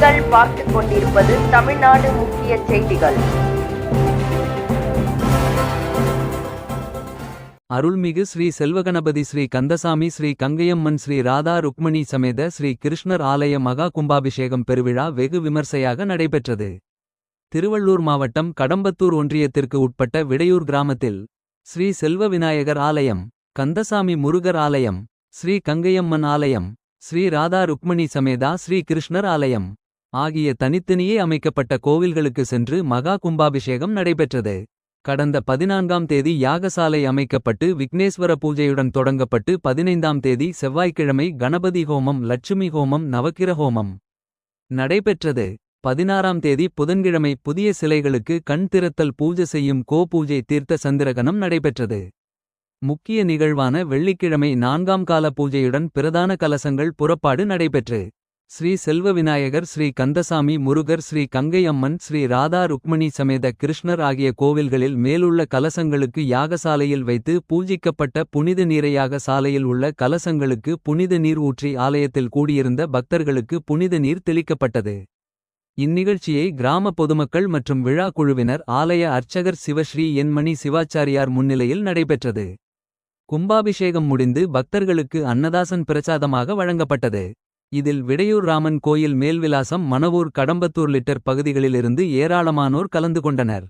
நீங்கள் பார்த்துக் கொண்டிருப்பது தமிழ்நாடு முக்கிய செய்திகள். அருள்மிகு ஸ்ரீ செல்வகணபதி ஸ்ரீ கந்தசாமி ஸ்ரீ கங்கையம்மன் ஸ்ரீ ராதா ருக்மணி சமேத ஸ்ரீ கிருஷ்ணர் ஆலய மகா கும்பாபிஷேகம் பெருவிழா வெகு விமர்சையாக நடைபெற்றது. திருவள்ளூர் மாவட்டம் கடம்பத்தூர் ஒன்றியத்திற்கு உட்பட்ட விடையூர் கிராமத்தில் ஸ்ரீ செல்வ விநாயகர் ஆலயம் கந்தசாமி முருகர் ஆலயம் ஸ்ரீ கங்கையம்மன் ஆலயம் ஸ்ரீ ராதா ருக்மணி சமேதா ஸ்ரீ கிருஷ்ணர் ஆலயம் ஆகிய தனித்தனியே அமைக்கப்பட்ட கோவில்களுக்கு சென்று மகா கும்பாபிஷேகம் நடைபெற்றது. கடந்த பதினான்காம் தேதி யாகசாலை அமைக்கப்பட்டு விக்னேஸ்வர பூஜையுடன் தொடங்கப்பட்டு பதினைந்தாம் தேதி செவ்வாய்க்கிழமை கணபதி ஹோமம் லட்சுமி ஹோமம் நவக்கிர ஹோமம் நடைபெற்றது. பதினாறாம் தேதி புதன்கிழமை புதிய சிலைகளுக்கு கண் திறத்தல் பூஜை செய்யும் கோ பூஜை தீர்த்த சந்திரகணம் நடைபெற்றது. முக்கிய நிகழ்வான வெள்ளிக்கிழமை நான்காம் கால பூஜையுடன் பிரதான கலசங்கள் புறப்பாடு நடைபெற்று ஸ்ரீ செல்வ விநாயகர் ஸ்ரீ கந்தசாமி முருகர் ஸ்ரீ கங்கை அம்மன் ஸ்ரீ ராதா ருக்மணி சமேத கிருஷ்ணர் ஆகிய கோவில்களில் மேலுள்ள கலசங்களுக்கு யாகசாலையில் வைத்து பூஜிக்கப்பட்ட புனித நீரையாக சாலையில் உள்ள கலசங்களுக்கு புனித நீர் ஊற்றி ஆலயத்தில் கூடியிருந்த பக்தர்களுக்கு புனித நீர் தெளிக்கப்பட்டது. இந்நிகழ்ச்சியை கிராம பொதுமக்கள் மற்றும் விழா குழுவினர் ஆலய அர்ச்சகர் சிவஸ்ரீ என்மணி சிவாச்சாரியார் முன்னிலையில் நடைபெற்றது. கும்பாபிஷேகம் முடிந்து பக்தர்களுக்கு அன்னதாசன் பிரசாதமாக வழங்கப்பட்டது. இதில் விடையூர் ராமன் கோயில் மேல்விலாசம் மணவூர் கடம்பத்தூர் லிட்டர் பகுதிகளிலிருந்து ஏராளமானோர் கலந்து கொண்டனர்.